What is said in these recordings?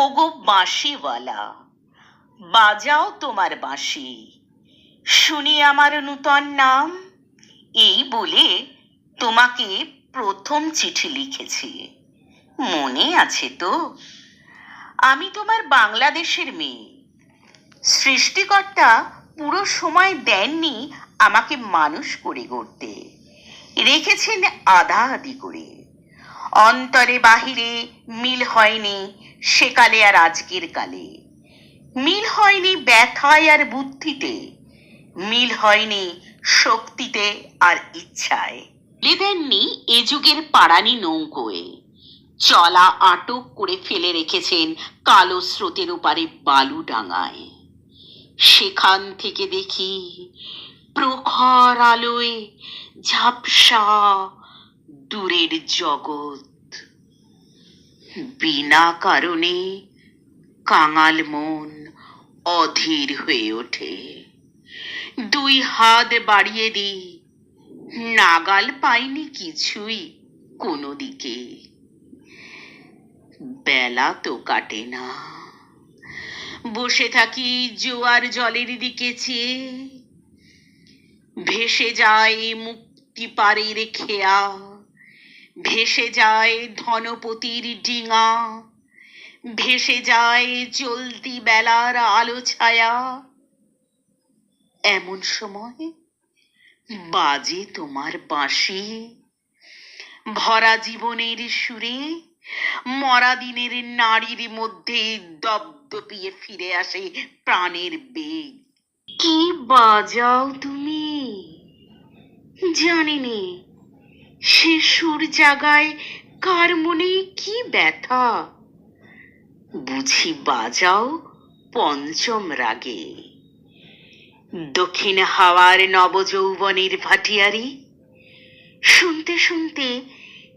ওগো বাঁশিওয়ালা। বাজাও তোমার বাঁশি। শুনি আমার নূতন নাম। এই বলে তোমাকে প্রথম চিঠি লিখেছি। মনে আছে তো? আমি তোমার বাংলাদেশের মেয়ে। সৃষ্টিকর্তা পুরো সময় দেননি আমাকে মানুষ করে গড়তে। রেখেছেন আধা আধি করে। অন্তরে বাহিরে মিল হয়নি সেকালে আর আজকের কালে। মিল হয়নি ব্যথায় আর বুদ্ধিতে, মিল হয়নি শক্তিতে আর ইচ্ছায়। লিদেননি এ যুগের পাড়ানি নৌকোয়। চলা আটক করে ফেলে রেখেছেন কালো স্রোতের ওপারে বালু ডাঙায়। সেখান থেকে দেখি প্রখর আলোয় ঝাপসা দূরের জগৎ। বিনা কারণে কাঙাল মন অধীর হয়ে ওঠে। দুই হাত বাড়িয়ে দিই। নাগাল পাইনি কিছুই কোনো দিকে বেলা তো কাটে না। বসে থাকি জোয়ার জলের দিকে চেয়ে। ভেসে যায় মুক্তি পারের খেয়া ভেসে যায় ধনপতির ডিঙা, ভেসে যায় চলতি বেলার আলো ছায়া। এমন সময় বাজে তোমার বাঁশি। ভরা জীবনের সুরে মরা দিনের নারীর মধ্যে দপদপিয়ে ফিরে আসে প্রাণের বেগ। কি বাজাও তুমি? জানিনি সুর জাগায় কার মনে কি ব্যথা? বুঝি বাজাও পঞ্চম রাগে। দক্ষিণ হাওয়ার নবযৌবনের ভাটিয়ারি, শুনতে শুনতে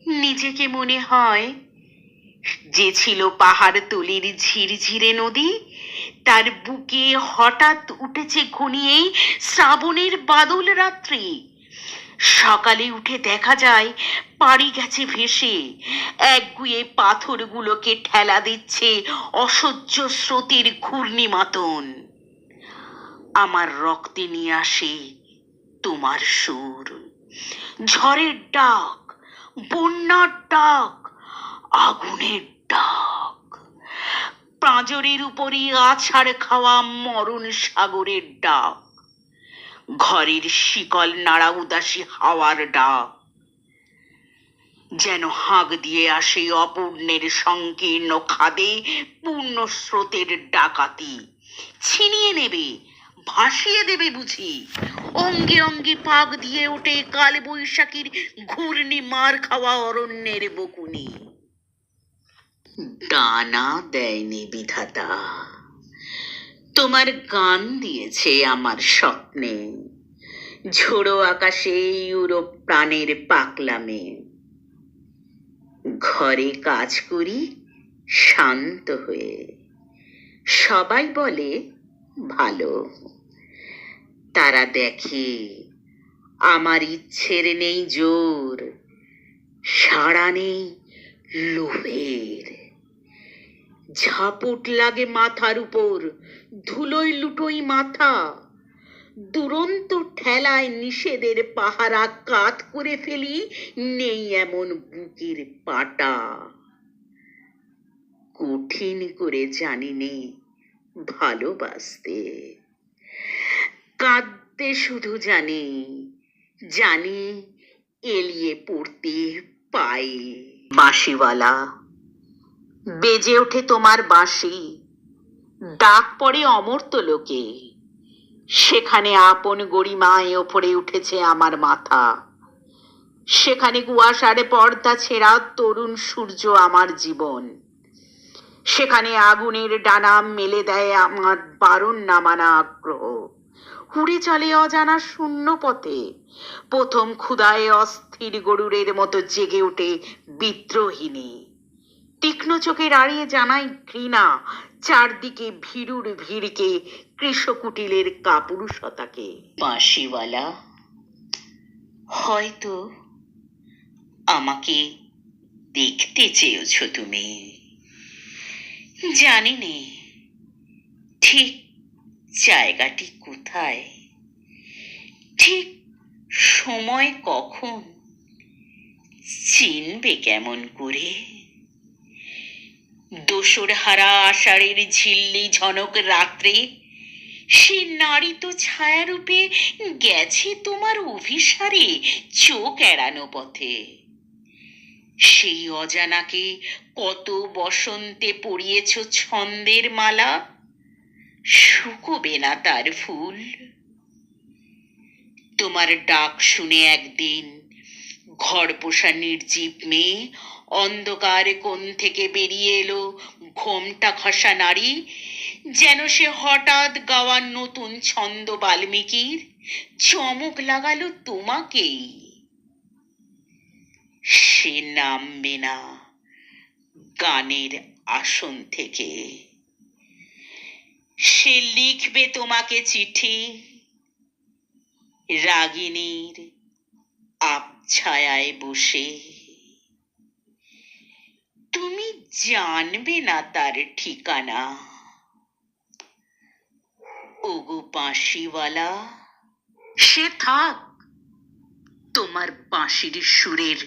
নিজেকে মনে হয় যে ছিল পাহাড় তলির ঝিরঝিরে নদী, তার বুকে হঠাৎ উঠেছে ঘনিয়েই শ্রাবণের বাদল রাত্রি। সকালে উঠে দেখা যায়, পাড়ি গেছে ভেসে। একগুয়ে পাথরগুলোকে ঠেলা দিচ্ছে অসহ্য স্রোতের ঘূর্ণি মাতন। আমার রক্তে নিয়ে আসে তোমার সুর। ঝড়ের ডাক, বন্যার ডাক, আগুনের ডাক। পাঁজরের উপরে আছাড় খাওয়া মরণ সাগরের ডাক। ঘরের শিকল নাড়া উদাসী হাওয়ার ডাক। যেন হাঁক দিয়ে আসে অপূর্ণের সংকীর্ণ খাদে পূর্ণ স্রোতের ডাকাতি। ছিনিয়ে নেবে, ভাসিয়ে দেবে বুঝি। অঙ্গে অঙ্গে পাক দিয়ে ওঠে কাল বৈশাখীর ঘূর্ণি মার খাওয়া অরণ্যের বকুনি। ডানা দেয়নি বিধাতা। তোমার গান দিয়েছে আমার স্বপ্নে। ঝোড়ো আকাশে ইউরোপ প্রাণের পাকলামে ঘরে কাজ করি, শান্ত হয়ে। সবাই বলে, ভালো। তারা দেখে, আমার ইচ্ছের নেই জোর। সাড়া নেই লোভের। ঝাপট লাগে মাথার উপর ধুলোই লুটোই মাথা। দুরন্ত ঠেলায় নিষেধের পাহারা কাত করে ফেলি, নেই এমন বুকের পাটা। কঠিন করে জানি নে ভালোবাসতে। কাঁদতে শুধু জানি জানি এলিয়ে পড়তে পাই বাঁশিওয়ালা বেজে ওঠে তোমার বাঁশি। ডাক পড়ে অমর্ত লোকে। সেখানে আপন গরিমায় ওপরে উঠেছে আমার মাথা। সেখানে কুয়াশারে পর্দা ছেঁড়া তরুণ সূর্য আমার জীবন। সেখানে আগুনের ডানা মেলে দেয় আমার বারণ নামানা আগ্রহ। হুড়ে চলে অজানা শূন্য পথে। প্রথম ক্ষুদায় অস্থির গরুরের মতো জেগে ওঠে বিদ্রোহিনী। তীক্ষ্ণ চোখে দাঁড়িয়ে জানাই ঘৃণা চারদিকে ভীরুর ভিড়কে কৃষকুটিলের কাপুরুষতাকে। বাঁশিওয়ালা, হয়তো আমাকে দেখতে চেয়েছ তুমি। জানি নে ঠিক জায়গাটি কোথায়, ঠিক সময় কখন চিনবে কেমন করে। দোসর হারা আষাঢ়ের ঝিল্লি, ঝনক রাত্রে। সে নারী তো ছায়ারূপে গেছে তোমার অভিসারে চোখ এড়ানো পথে। সেই অজানাকে কত বসন্তে পরিয়েছ ছন্দের মালা? শুকোবে না তার ফুল। তোমার ডাক শুনে একদিন ঘর পোষা নির্জীব মেয়ে অন্ধকার কোণ থেকে বেরিয়ে এলো। ঘোমটা খসা নারী, যেন সে হঠাৎ গাওয়ার নতুন ছন্দ বাল্মীকির। চমক লাগালো তোমাকেই। সে নামবে না গানের আসন থেকে। সে লিখবে তোমাকে চিঠি, রাগিনীর আবছায়ায় বসে। তুমি জানবে না তার ঠিকানা। ওগো বাঁশিওয়ালা সে থাক তোমার বাঁশির সুরের